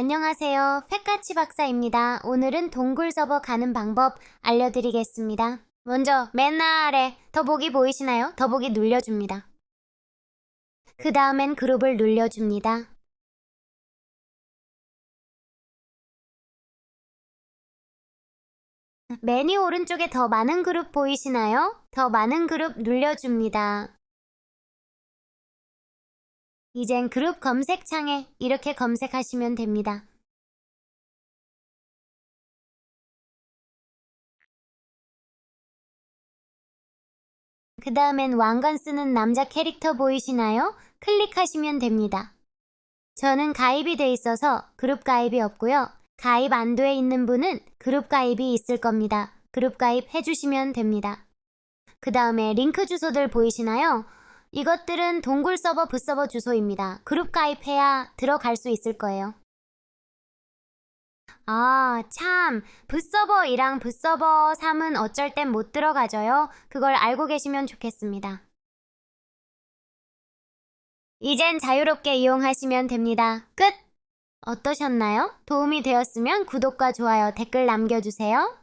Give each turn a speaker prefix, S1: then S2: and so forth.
S1: 안녕하세요. 팩까치 박사입니다. 오늘은 동굴 서버 가는 방법 알려드리겠습니다. 먼저 맨 아래 더보기 보이시나요? 더보기 눌려줍니다. 그 다음엔 그룹을 눌려줍니다. 메뉴 오른쪽에 더 많은 그룹 보이시나요? 더 많은 그룹 눌려줍니다. 이젠 그룹 검색창에 이렇게 검색하시면 됩니다. 그 다음엔 왕관 쓰는 남자 캐릭터 보이시나요? 클릭하시면 됩니다. 저는 가입이 돼 있어서 그룹 가입이 없고요. 가입 안 돼 있는 분은 그룹 가입이 있을 겁니다. 그룹 가입 해주시면 됩니다. 그 다음에 링크 주소들 보이시나요? 이것들은 동굴 서버 부서버 주소입니다. 그룹 가입해야 들어갈 수 있을 거예요. 아, 참. 부서버 2랑 부서버 3은 어쩔 땐 못 들어가져요. 그걸 알고 계시면 좋겠습니다. 이젠 자유롭게 이용하시면 됩니다. 끝! 어떠셨나요? 도움이 되었으면 구독과 좋아요, 댓글 남겨주세요.